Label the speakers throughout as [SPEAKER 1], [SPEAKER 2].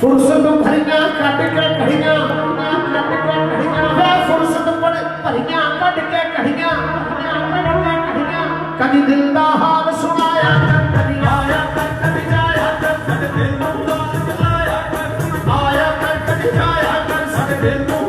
[SPEAKER 1] ਫੁਰਸਤ ਭਰੀਆਂ, ਕੱਢ ਕੇ ਘੜੀਆਂ ਕੱਢ ਕੇ ਘੜੀਆਂ ਵੇ ਫੁਰਸਤ ਭਰੀਆਂ, ਕੱਢ ਕੇ ਘੜੀਆਂ ਕਦੀ ਦਿਲ ਦਾ ਹਾਲ ਸੁਣਾਇਆ, ਕਦੀ ਆਇਆ, ਕਦੀ ਜਾਇਆ, ਕਦੀ ਦਿਲ ਨੂੰ ਆਇਆ ਆਇਆ, ਕਦੀ ਜਾਇਆ, ਕਦੀ ਸਾਡੇ ਦਿਲ ਨੂੰ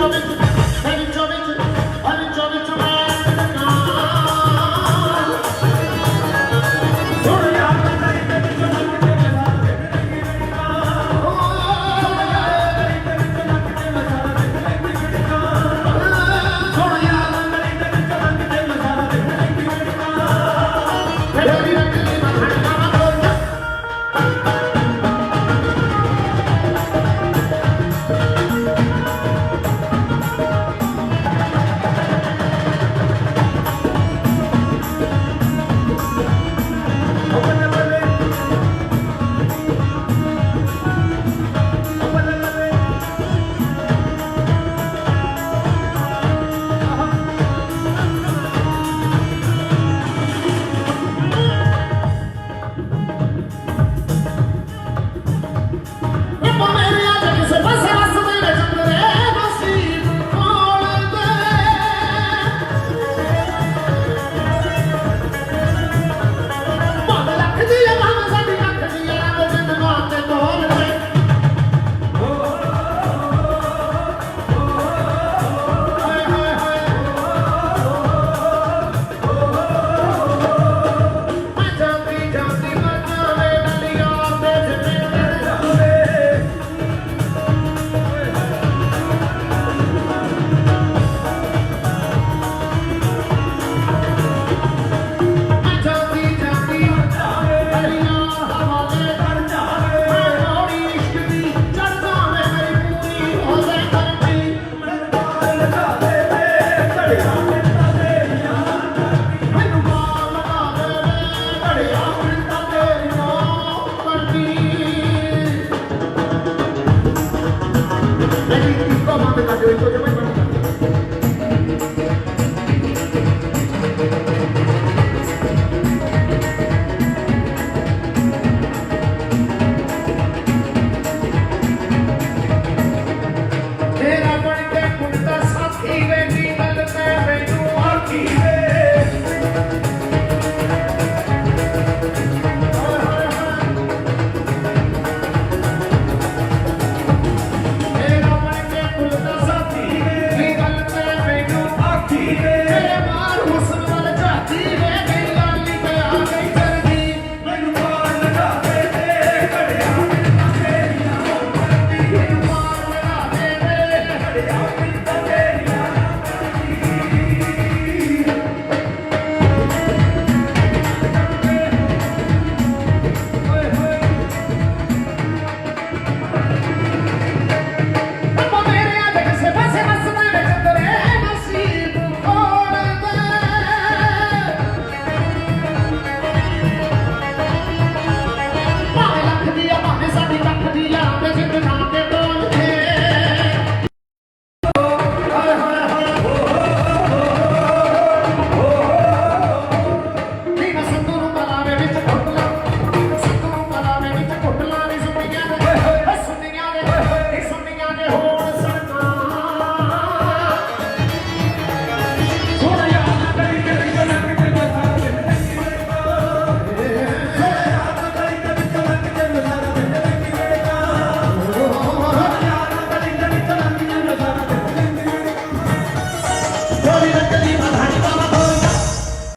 [SPEAKER 1] You're the Thank
[SPEAKER 2] you. Hallelujah.